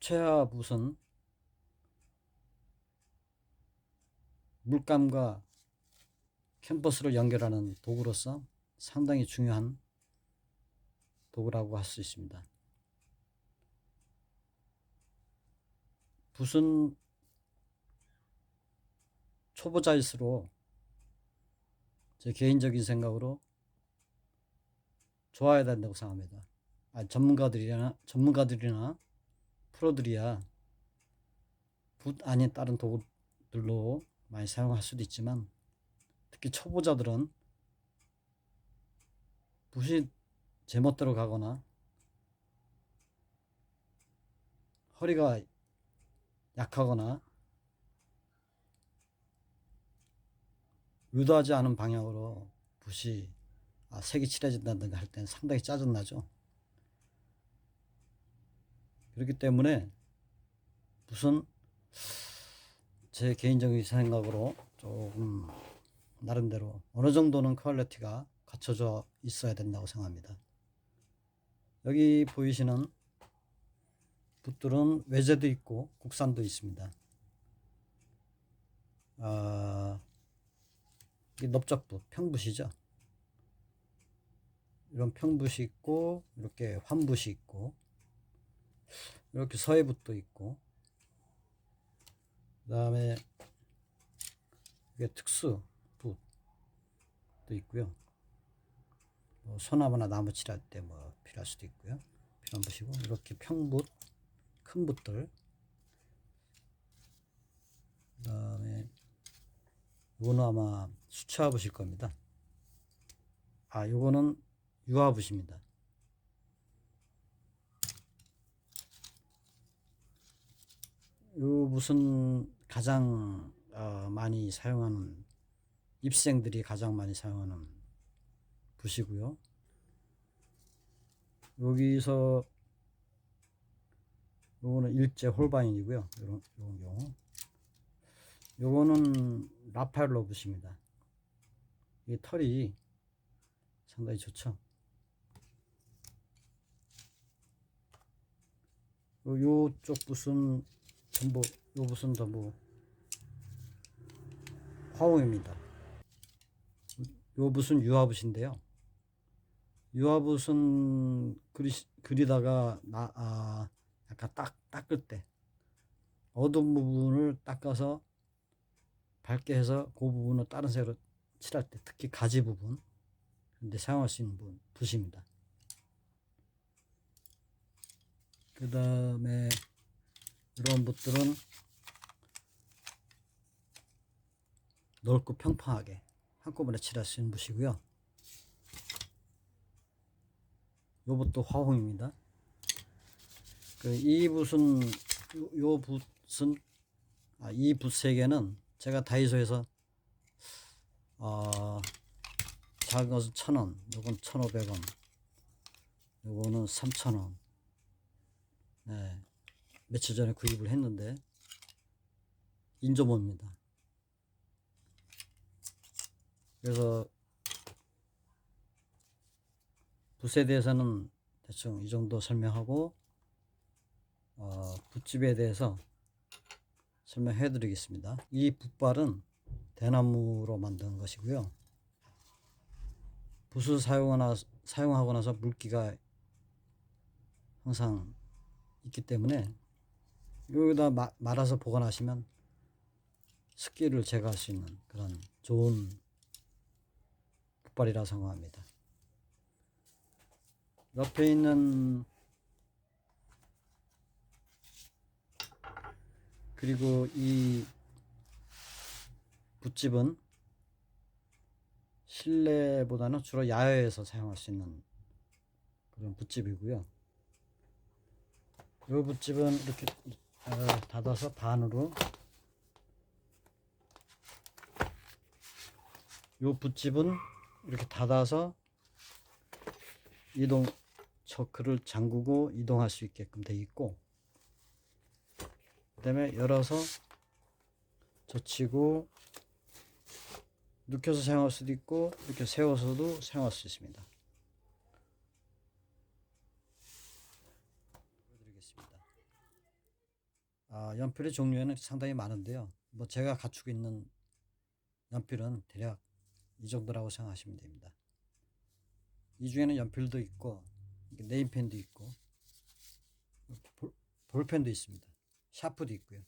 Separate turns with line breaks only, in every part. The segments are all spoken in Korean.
주체와 붓은 물감과 캔버스를 연결하는 도구로서 상당히 중요한 도구라고 할 수 있습니다. 붓은 초보자일수록 제 개인적인 생각으로 좋아야 된다고 생각합니다. 아, 전문가들이나 전문가들이나 프로들이야 붓 아닌 다른 도구들로 많이 사용할 수도 있지만 특히 초보자들은 붓이 제멋대로 가거나 허리가 약하거나 의도하지 않은 방향으로 붓이 아, 색이 칠해진다든가 할 때는 상당히 짜증나죠. 그렇기 때문에 붓은 제 개인적인 생각으로 조금 나름대로 어느 정도는 퀄리티가 갖춰져 있어야 된다고 생각합니다. 여기 보이시는 붓들은 외제도 있고 국산도 있습니다. 아, 이 넓적붓, 평붓이죠. 이런 평붓이 있고 이렇게 환붓이 있고 이렇게 서해붓도 있고 그 다음에 이게 특수 붓도 있고요. 뭐 소나무나 나무 칠할 때 뭐 필요할 수도 있고요. 필요한 붓이고 이렇게 평붓, 큰 붓들. 그 다음에 이거는 아마 수채화 붓일 겁니다. 아, 요거는 유화 붓입니다. 요 붓은 가장 어, 많이 사용하는 입생들이 가장 많이 사용하는 붓이고요. 여기서 요거는 일제 홀바인이고요. 요런 요런 경우. 요거는 라파엘로 붓입니다. 이 털이 상당히 좋죠. 요, 요쪽 붓은 전부 요 붓은 전부 화홍입니다. 요 붓은 유화붓인데요. 유화붓은 그리, 그리다가 나, 아, 약간 딱, 닦을 때 어두운 부분을 닦아서 밝게 해서 그 부분을 다른 색으로 칠할 때 특히 가지 부분 근데 사용할 수 있는 부분 붓입니다. 그 다음에 이런 붓들은 넓고 평평하게 한꺼번에 칠할 수 있는 붓이고요. 요 붓도 화홍입니다. 그 이 붓은 요, 요 붓은 아, 이붓 세 개는 제가 다이소에서 어, 작은 것은 천 원, 요건 천오백 원, 요거는 삼천 원. 네, 며칠 전에 구입을 했는데 인조모입니다. 그래서 붓에 대해서는 대충 이 정도 설명하고 어, 붓집에 대해서 설명해 드리겠습니다. 이 붓발은 대나무로 만든 것이고요. 붓을 사용하나, 사용하고 나서 물기가 항상 있기 때문에 여기다 마, 말아서 보관하시면 습기를 제거할 수 있는 그런 좋은 붓발이라 생각합니다. 옆에 있는 그리고 이 붓집은 실내보다는 주로 야외에서 사용할 수 있는 그런 붓집이고요. 이 붓집은 이렇게 어, 닫아서 반으로 이 붓집은 이렇게 닫아서 이동 저크를 잠그고 이동할 수 있게끔 되어 있고 그 다음에 열어서 젖히고 눕혀서 사용할 수도 있고 이렇게 세워서도 사용할 수 있습니다. 아, 연필의 종류에는 상당히 많은데요. 뭐 제가 갖추고 있는 연필은 대략 이 정도라고 생각하시면 됩니다. 이 중에는 연필도 있고 네임펜도 있고 볼, 볼펜도 있습니다. 샤프도 있고요.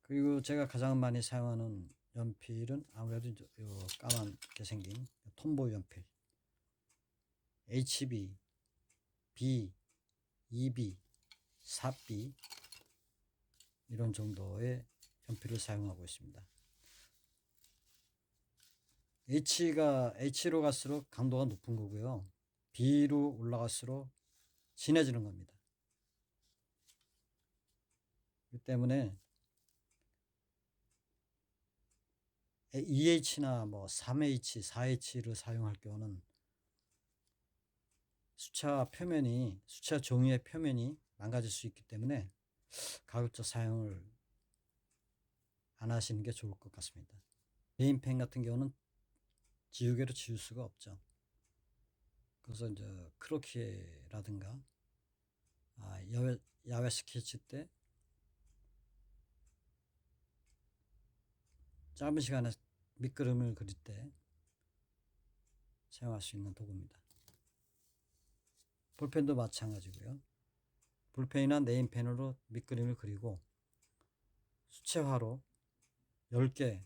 그리고 제가 가장 많이 사용하는 연필은 아무래도 이제 요 까맣게 생긴 톰보 연필 HB, B, EB, 4B 이런 정도의 연필을 사용하고 있습니다. H가 H로 갈수록 강도가 높은 거고요. B로 올라갈수록 진해지는 겁니다. 그 때문에 EH나 뭐 3H, 4H를 사용할 경우는 수채화 표면이 수채화 종이의 표면이 망가질 수 있기 때문에 가급적 사용을 안 하시는 게 좋을 것 같습니다. 네임펜 같은 경우는 지우개로 지울 수가 없죠. 그래서 이제 크로키라든가 아, 야외, 야외 스케치 때 짧은 시간에 밑그림을 그릴 때 사용할 수 있는 도구입니다. 볼펜도 마찬가지고요. 볼펜이나 네임펜으로 밑그림을 그리고 수채화로 10개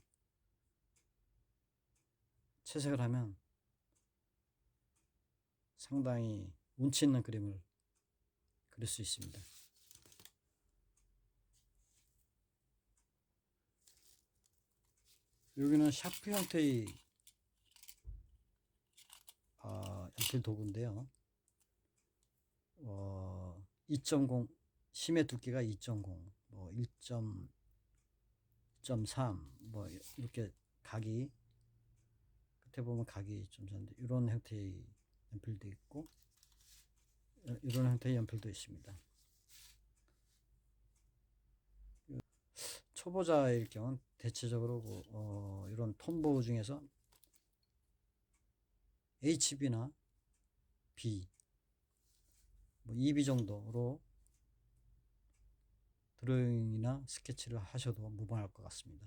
채색을 하면 상당히 운치 있는 그림을 그릴 수 있습니다. 여기는 샤프 형태의 아, 연필 도구인데요. 어, 2.0 심의 두께가 2.0, 뭐 1.3, 뭐 이렇게 각이 끝에 보면 각이 좀 전데 이런 형태의 연필도 있고 이런 형태의 연필도 있습니다. 초보자일 경우 대체적으로 그, 어, 이런 톤보 중에서 HB나 B, 뭐 2B 정도로 드로잉이나 스케치를 하셔도 무방할 것 같습니다.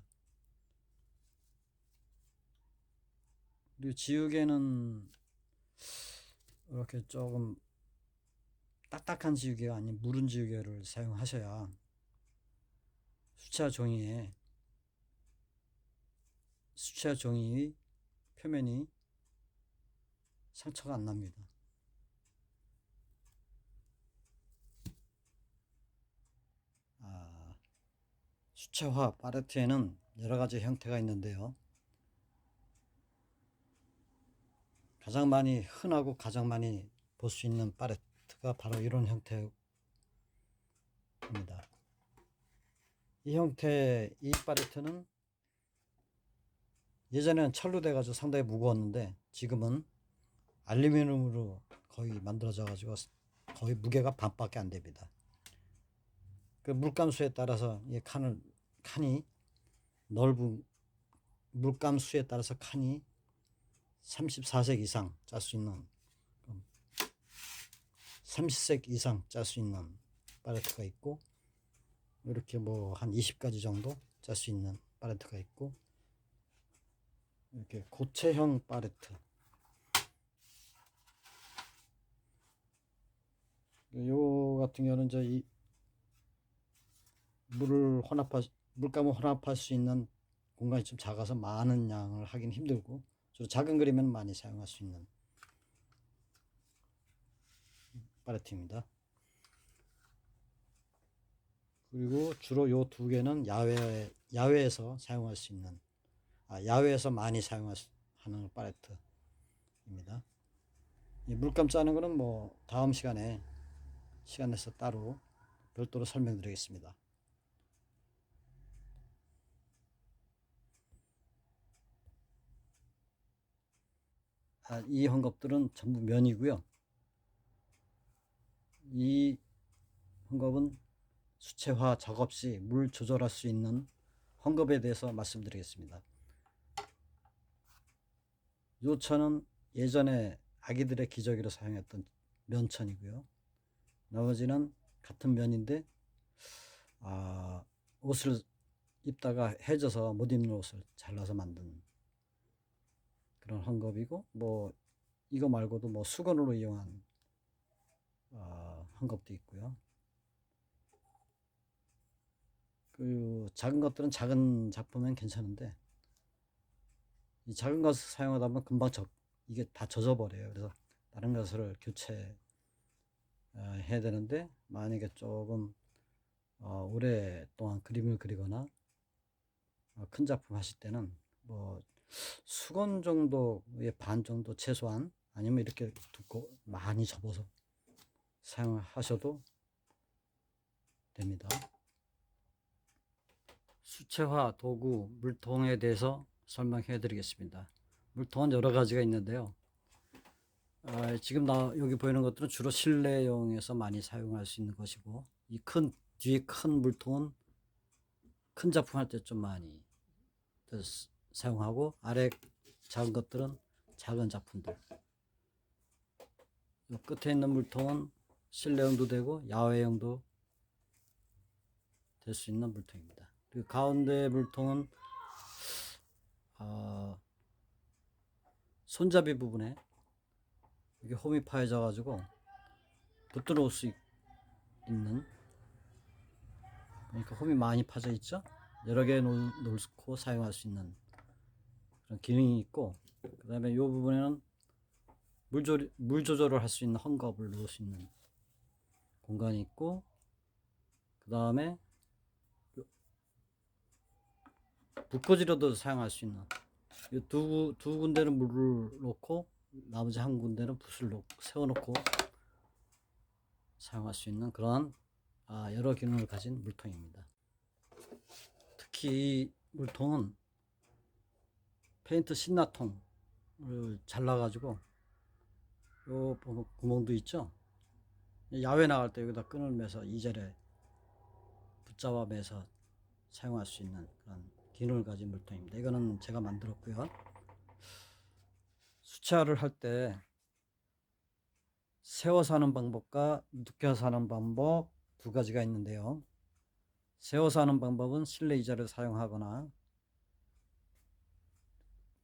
그리고 지우개는 이렇게 조금 딱딱한 지우개가 아닌 무른 지우개를 사용하셔야 수채화 종이에 수채화 종이의 표면이 상처가 안 납니다. 수채화 파레트에는 여러 가지 형태가 있는데요. 가장 많이 흔하고 가장 많이 볼 수 있는 파레트가 바로 이런 형태입니다. 이 형태 이 파레트는 예전에는 철로 돼가지고 상당히 무거웠는데 지금은 알루미늄으로 거의 만들어져 가지고 거의 무게가 반밖에 안 됩니다. 그 물감수에 따라서 이 칸을 칸이 넓은 물감 수에 따라서 칸이 34색 이상 짤 수 있는 30색 이상 짤 수 있는 팔레트가 있고 이렇게 뭐 한 20가지 정도 짤 수 있는 팔레트가 있고 이렇게 고체형 팔레트. 요 같은 경우는 이제 이 물을 혼합할 물감을 혼합할 수 있는 공간이 좀 작아서 많은 양을 하긴 힘들고 주로 작은 그림은 많이 사용할 수 있는 팔레트입니다. 그리고 주로 요 두 개는 야외 야외에서 사용할 수 있는 아, 야외에서 많이 사용하는 팔레트입니다. 이 물감 짜는 거는 뭐 다음 시간에 시간 내서 따로 별도로 설명드리겠습니다. 이 헝겊들은 전부 면이고요. 이 헝겊은 수채화 작업 시 물 조절할 수 있는 헝겊에 대해서 말씀드리겠습니다. 요 천은 예전에 아기들의 기저귀로 사용했던 면천이고요. 나머지는 같은 면인데 아, 옷을 입다가 해져서 못 입는 옷을 잘라서 만든 그런 헝겊이고 뭐 이거 말고도 뭐 수건으로 이용한 어, 헝겊도 있고요. 그 작은 것들은 작은 작품은 괜찮은데 이 작은 것을 사용하다 보면 금방 젖 이게 다 젖어 버려요. 그래서 다른 것을 교체 어, 해야 되는데 만약에 조금 어, 오랫동안 그림을 그리거나 어, 큰 작품 하실 때는 뭐 수건 정도의 반 정도 최소한 아니면 이렇게 두고 많이 접어서 사용하셔도 됩니다. 수채화 도구 물통에 대해서 설명해 드리겠습니다. 물통은 여러 가지가 있는데요. 아, 지금 나 여기 보이는 것들은 주로 실내용에서 많이 사용할 수 있는 것이고 이 큰 뒤에 큰 물통은 큰 작품 할 때 좀 많이 사용하고 아래 작은 것들은 작은 작품들 요 끝에 있는 물통은 실내용도 되고 야외용도 될 수 있는 물통입니다. 그리고 가운데 물통은 어, 손잡이 부분에 이게 홈이 파여져 가지고 붙들어 올 수 있는 그러니까 홈이 많이 파져 있죠 여러 개 놓- 놓고 사용할 수 있는 그런 기능이 있고 그 다음에 이 부분에는 물, 조, 물 조절을 할 수 있는 헝겊을 놓을 수 있는 공간이 있고 그 다음에 붓꽂이로도 사용할 수 있는 이 두, 두 군데는 물을 놓고 나머지 한 군데는 붓을 놓, 세워놓고 사용할 수 있는 그런 아, 여러 기능을 가진 물통입니다. 특히 이 물통은 페인트 신나통을 잘라가지고 요 구멍도 있죠. 야외 나갈 때 여기다 끈을 매서 이젤에 붙잡아 매서 사용할 수 있는 그런 기능을 가진 물통입니다. 이거는 제가 만들었고요. 수채화를 할 때 세워서 하는 방법과 눕혀서 하는 방법 두 가지가 있는데요. 세워서 하는 방법은 실내 의자를 사용하거나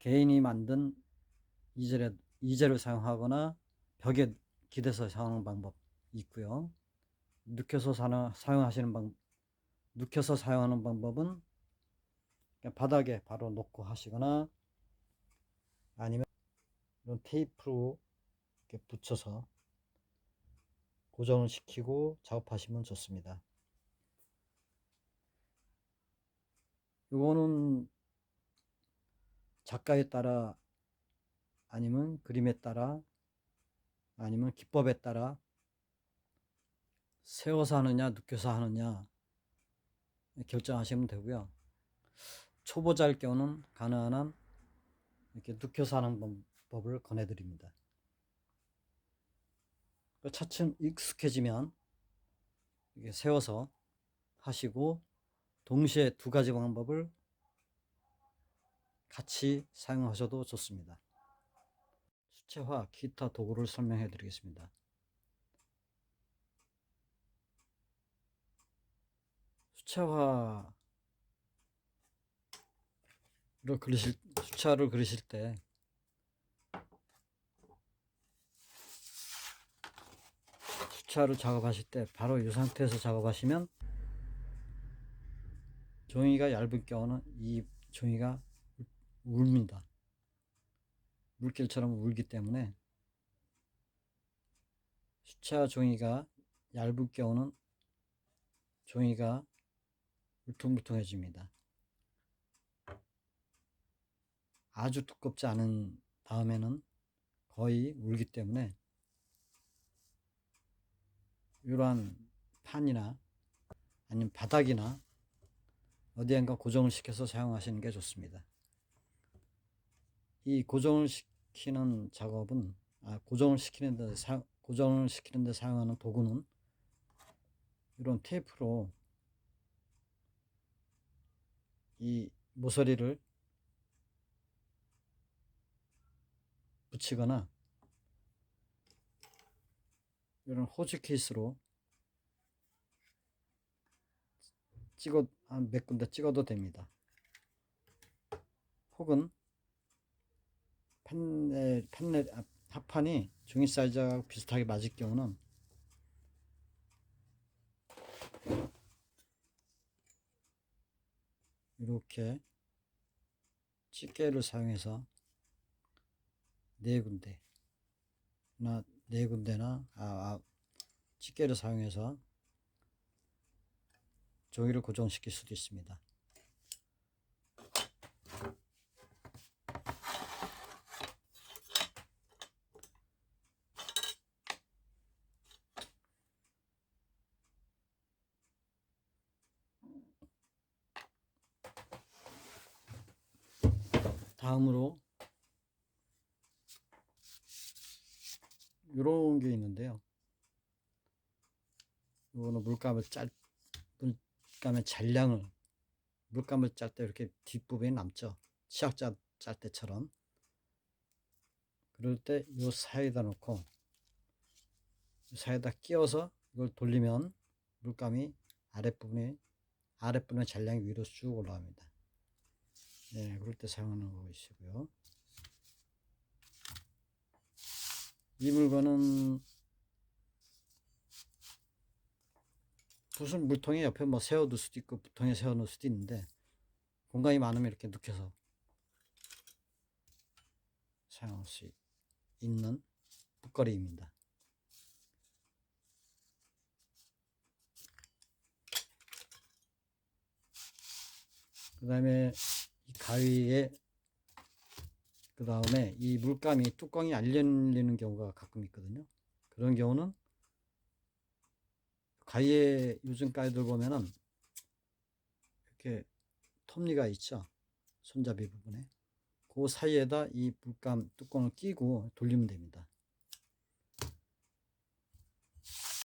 개인이 만든 이젤에, 이젤을 사용하거나 벽에 기대서 사용하는 방법 있고요. 눕혀서 사는, 사용하시는 방, 눕혀서 사용하는 방법은 바닥에 바로 놓고 하시거나 아니면 이런 테이프로 이렇게 붙여서 고정을 시키고 작업하시면 좋습니다. 이거는 작가에 따라 아니면 그림에 따라 아니면 기법에 따라 세워서 하느냐 눕혀서 하느냐 결정하시면 되고요. 초보자일 경우는 가능한 한 이렇게 눕혀서 하는 방법을 권해드립니다. 그 차츰 익숙해지면 이게 세워서 하시고 동시에 두 가지 방법을 같이 사용하셔도 좋습니다. 수채화 기타 도구를 설명해 드리겠습니다. 수채화를 그리실 수채화를 그리실 때 수채화를 작업하실 때 바로 이 상태에서 작업하시면 종이가 얇은 경우는 이 종이가 울립니다. 물결처럼 울기 때문에 수채화 종이가 얇을 경우는 종이가 울퉁불퉁해집니다. 아주 두껍지 않은 다음에는 거의 울기 때문에 이러한 판이나 아니면 바닥이나 어디엔가 고정을 시켜서 사용하시는 게 좋습니다. 이 고정을 시키는 작업은 아, 고정을 시키는 데 사, 고정을 시키는 데 사용하는 도구는 이런 테이프로 이 모서리를 붙이거나 이런 호주 케이스로 찍어 한 몇 군데 찍어도 됩니다. 혹은 판넬 판넬 아, 합판이 종이 사이즈하고 비슷하게 맞을 경우는 이렇게 집게를 사용해서 네 군데 나 네 군데나 아, 아 집게를 사용해서 종이를 고정시킬 수도 있습니다. 다음으로 이런 게 있는데요. 이거는 물감을 짤 물감의 잔량을 물감을 짤 때 이렇게 뒷부분이 남죠. 치약 짤, 짤 때처럼. 그럴 때 이 사이에다 놓고 이 사이에다 끼워서 이걸 돌리면 물감이 아랫부분에 아랫부분의 잔량이 위로 쭉 올라갑니다. 네, 그럴 때 사용하는 것이고요. 이 물건은 무슨 물통에 옆에 뭐 세워둘 수도 있고 부통에 세워놓을 수도 있는데 공간이 많으면 이렇게 눕혀서 사용할 수 있는 붓거리입니다. 그 다음에 이 가위에 그 다음에 이 물감이 뚜껑이 안 열리는 경우가 가끔 있거든요. 그런 경우는 가위에 요즘 가위들 보면은 이렇게 톱니가 있죠. 손잡이 부분에. 그 사이에다 이 물감 뚜껑을 끼고 돌리면 됩니다.